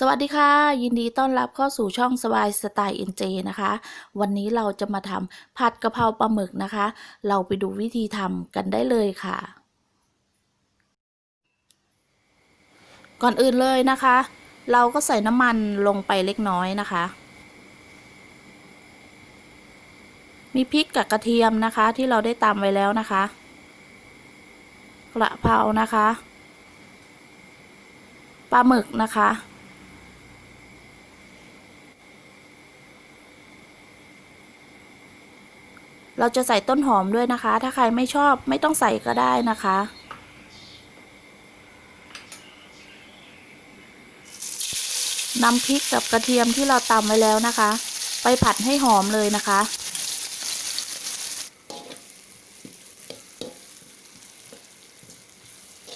สวัสดีค่ะ ยินดีต้อนรับเข้าสู่ช่องสบายสไตล์เอ็นเจนะคะ วันนี้เราจะมาทำผัดกะเพราปลาหมึกนะคะ เราไปดูวิธีทำกันได้เลยค่ะ ก่อนอื่นเลยนะคะ เราก็ใส่น้ำมันลงไปเล็กน้อยนะคะ มีพริกกับกระเทียมนะคะ ที่เราได้ตำไว้แล้วนะคะกระเพรานะคะปลาหมึกนะคะ เราจะใส่ต้นหอมด้วยนะคะ ถ้าใครไม่ชอบไม่ต้องใส่ก็ได้นะคะ นำพริกกับกระเทียมที่เราตำไว้แล้วนะคะ ไปผัดให้หอมเลยนะคะ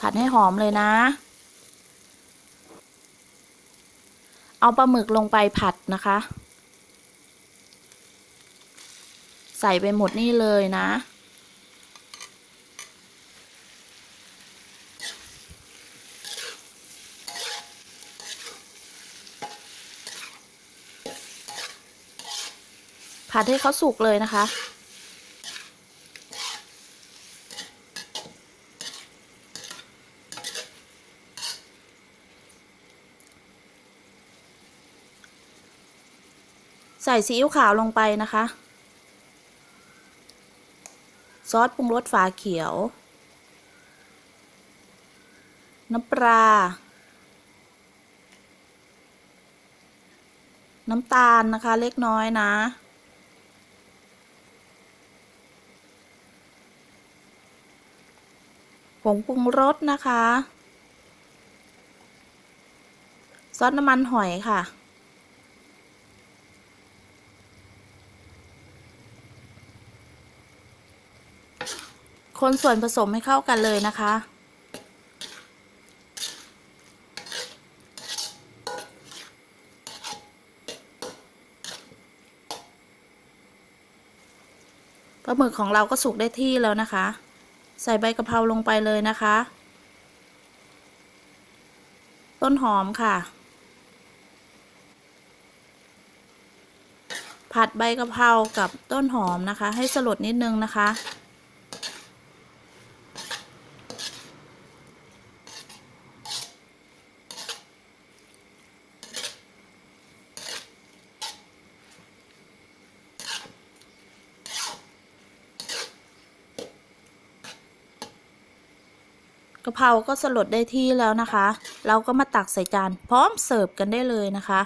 ผัดให้หอมเลยนะ เอาปลาหมึกลงไปผัดนะคะ ใส่ไปหมดนี่เลยนะ ผัดให้เขาสุกเลยนะคะใส่ซีอิ๊วขาวลงไปนะคะ ซอสปรุงรสฝาเขียว น้ำปลา น้ำตาลนะคะเล็กน้อยนะ ผงปรุงรสนะคะ ซอสน้ำมันหอยค่ะ คนส่วนผสมให้เข้ากันเลยนะคะ ปลาหมึกของเราก็สุกได้ที่แล้วนะคะ ใส่ใบกะเพราลงไปเลยนะคะ ต้นหอมค่ะ ผัดใบกะเพรากับต้นหอมนะคะ ให้สลดนิดนึงนะคะ กะเพราก็สลดได้ที่แล้วนะคะ เราก็มาตักใส่จานพร้อมเสิร์ฟกันได้เลยนะคะ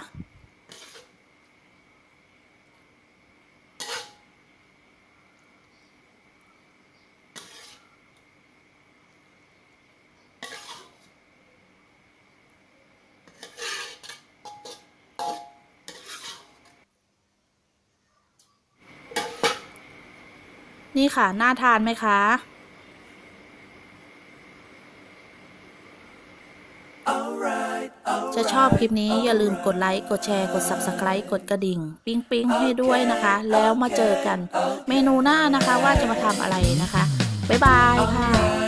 นี่ค่ะ น่าทานไหมคะ จะชอบคลิปนี้อย่าลืมกดไลค์ กดแชร์ กด Subscribe กดกระดิ่ง ปิ๊งปิ๊งให้ด้วยนะคะ แล้วมาเจอกันเมนูหน้านะคะว่าจะมาทำอะไรนะคะ บ๊ายบายค่ะ